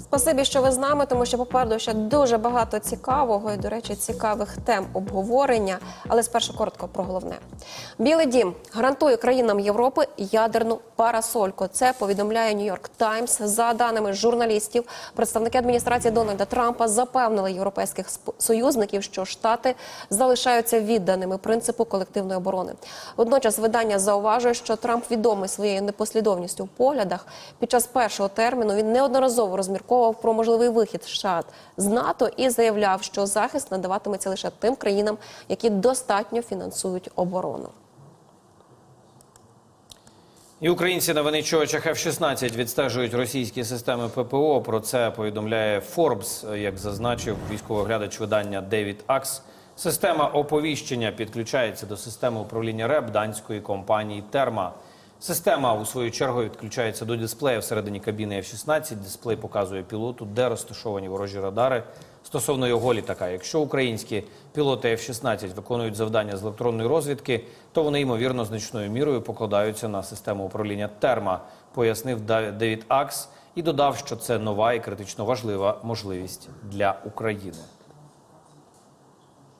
Спасибі, що ви з нами, тому що попереду ще дуже багато цікавого і, до речі, цікавих тем обговорення. Але спершу коротко про головне. Білий дім гарантує країнам Європи ядерну парасольку. Це повідомляє Нью-Йорк Таймс. За даними журналістів, представники адміністрації Дональда Трампа запевнили європейських союзників, що штати залишаються відданими принципу колективної оборони. Водночас видання зауважує, що Трамп відомий своєю непослідовністю в поглядах. Під час першого терміну він неодноразово розмірковував про можливий вихід США з НАТО і заявляв, що захист надаватиметься лише тим країнам, які достатньо фінансують оборону. І українці на Веничовичах F-16 відстежують російські системи ППО. Про це повідомляє Forbes, як зазначив військовий глядач видання Девід Акс. Система оповіщення підключається до системи управління РЕБ данської компанії Терма. Система у свою чергу відключається до дисплея всередині кабіни F-16. Дисплей показує пілоту, де розташовані ворожі радари стосовно його літака. Якщо українські пілоти F-16 виконують завдання з електронної розвідки, то вони ймовірно значною мірою покладаються на систему управління Терма, пояснив Девід Акс і додав, що це нова і критично важлива можливість для України.